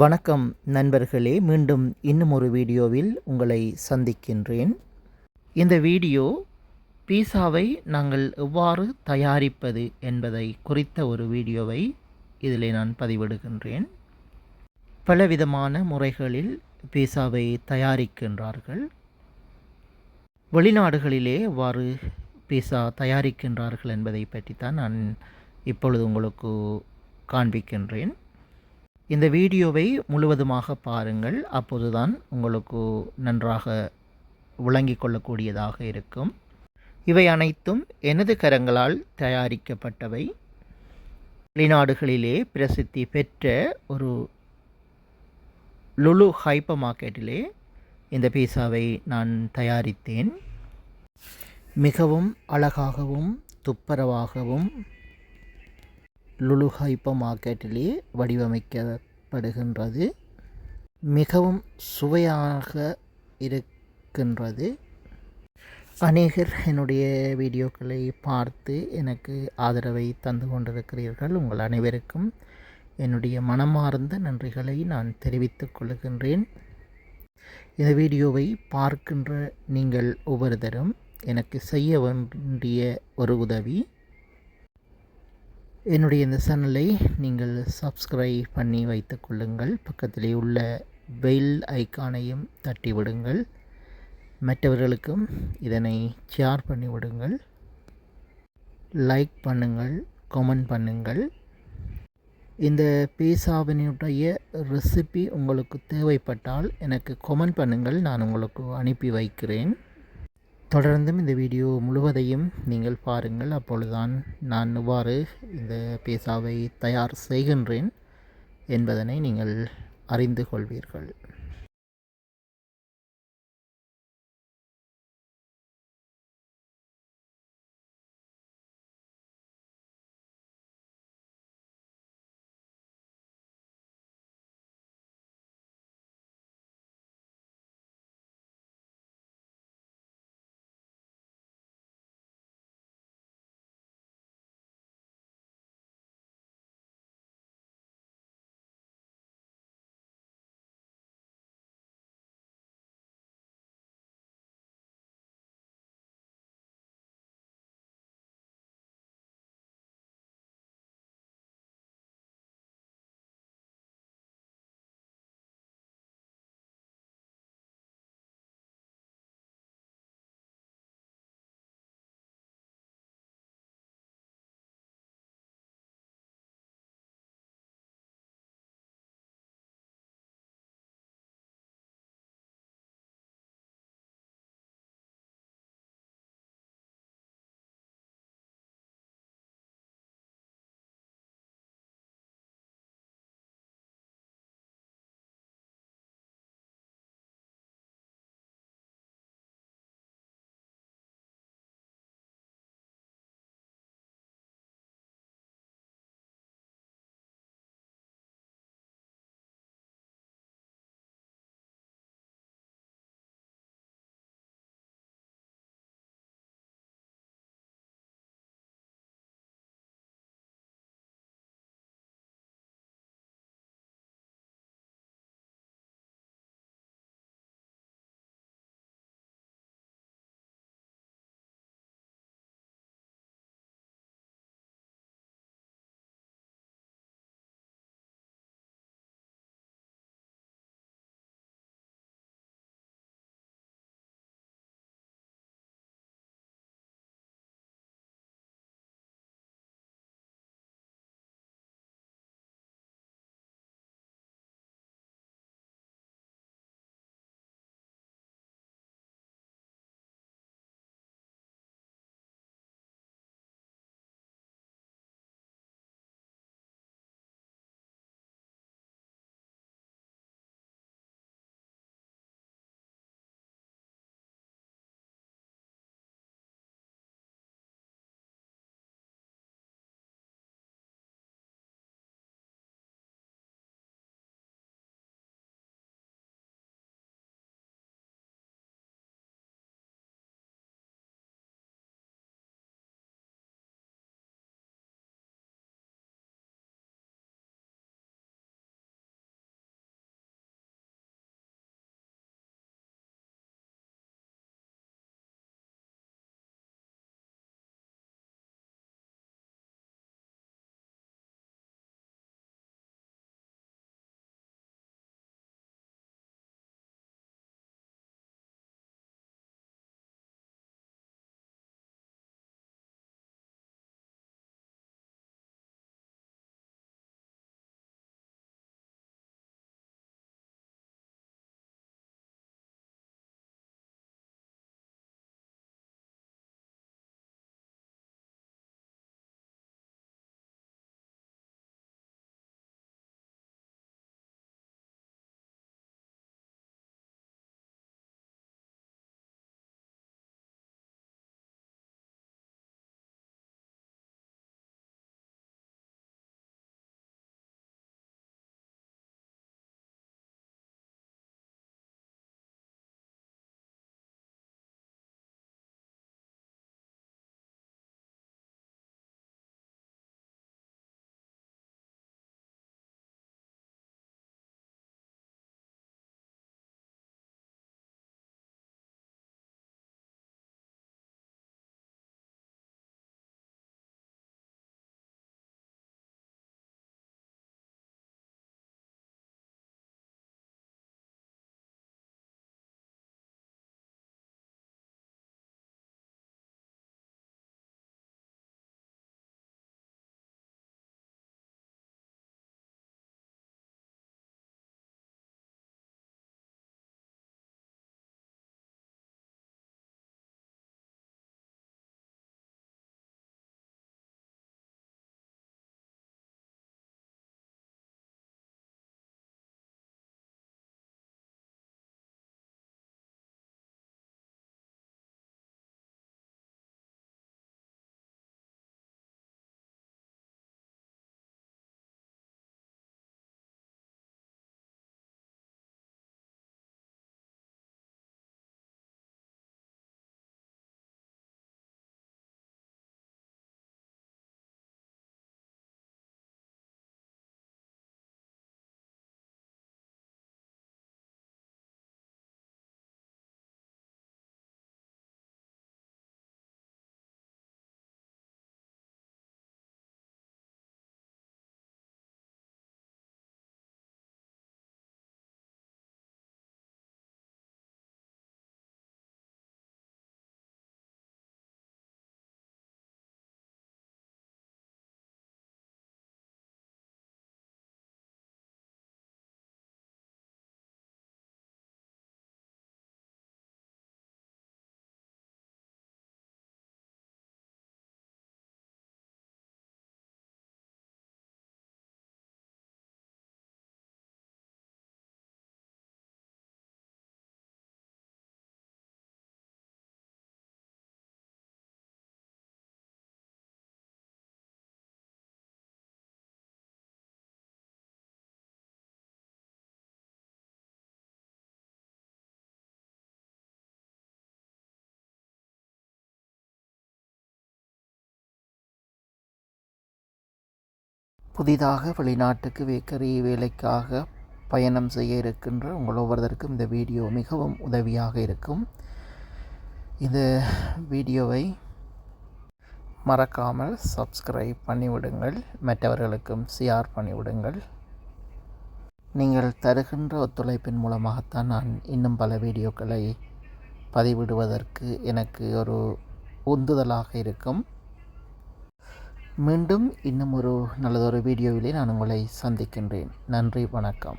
வணக்கம் நண்பர்களே மீண்டும் இன்னும் ஒரு வீடியோவில் உங்களை சந்திக்கின்றேன். இந்த வீடியோ பீஸாவை நாங்கள் எவ்வாறு தயாரிப்பது என்பதை குறித்த ஒரு வீடியோவை இதில் நான் பதிவிடுகின்றேன். பலவிதமான முறைகளில் பீஸாவை தயாரிக்கின்றார்கள். வெளிநாடுகளிலே எவ்வாறு பீஸா தயாரிக்கின்றார்கள் என்பதை பற்றி தான் நான் இப்பொழுது உங்களுக்கு காண்பிக்கின்றேன். இந்த வீடியோவை முழுவதுமாக பாருங்கள். அப்போதுதான் உங்களுக்கு நன்றாக விளங்கிக் கொள்ளக்கூடியதாக இருக்கும். இவை அனைத்தும் எனது கரங்களால் தயாரிக்கப்பட்டவை. வெளிநாடுகளிலே பிரசித்தி பெற்ற ஒரு லுலு ஹைப்பர் மார்க்கெட்டிலே இந்த பீஸாவை நான் தயாரித்தேன். மிகவும் அழகாகவும் துப்பரவாகவும் லுலு ஹைப்பர் மார்க்கெட்டிலே வடிவமைக்கப்படுகின்றது. மிகவும் சுவையாக இருக்கின்றது. அநேகர் என்னுடைய வீடியோக்களை பார்த்து எனக்கு ஆதரவை தந்து கொண்டிருக்கிறீர்கள். உங்கள் அனைவருக்கும் என்னுடைய மனமார்ந்த நன்றிகளை நான் தெரிவித்துக் கொள்கின்றேன். இந்த வீடியோவை பார்க்கின்ற நீங்கள் ஒவ்வொருத்தரும் எனக்கு செய்ய வேண்டிய ஒரு உதவி என்னுடைய இந்த சேனலை நீங்கள் சப்ஸ்கிரைப் பண்ணி வைத்துக் கொள்ளுங்கள். பக்கத்திலே உள்ள பெல் ஐக்கானையும் தட்டி விடுங்கள் மற்றவர்களுக்கும் இதனை ஷேர் பண்ணி விடுங்கள் லைக் பண்ணுங்கள் கமெண்ட் பண்ணுங்கள். இந்த பீஸாவினுடைய ரெசிபி உங்களுக்கு தேவைப்பட்டால் எனக்கு கமெண்ட் பண்ணுங்கள். நான் உங்களுக்கு அனுப்பி வைக்கிறேன். தொடர்ந்தும் இந்த வீடியோ முழுவதையும் நீங்கள் பாருங்கள். அப்பொழுதுதான் நான் இவ்வாறு இந்த பேசாவை தயார் செய்கின்றேன் என்பதனை நீங்கள் அறிந்து கொள்வீர்கள். புதிதாக வெளிநாட்டுக்கு வேக்கரி வேலைக்காக பயணம் செய்ய இருக்கின்ற உங்கள் ஒவ்வொருவருக்கும் இந்த வீடியோ மிகவும் உதவியாக இருக்கும். இந்த வீடியோவை மறக்காமல் சப்ஸ்கிரைப் பண்ணிவிடுங்கள் மற்றவர்களுக்கும் ஷேர் பண்ணிவிடுங்கள். நீங்கள் தருகின்ற ஒத்துழைப்பின் மூலமாகத்தான் நான் இன்னும் பல வீடியோக்களை பதிவிடுவதற்கு எனக்கு ஒரு உந்துதலாக இருக்கும். மீண்டும் இன்னும் ஒரு நல்லதொரு வீடியோவிலே நான் உங்களை சந்திக்கின்றேன். நன்றி வணக்கம்.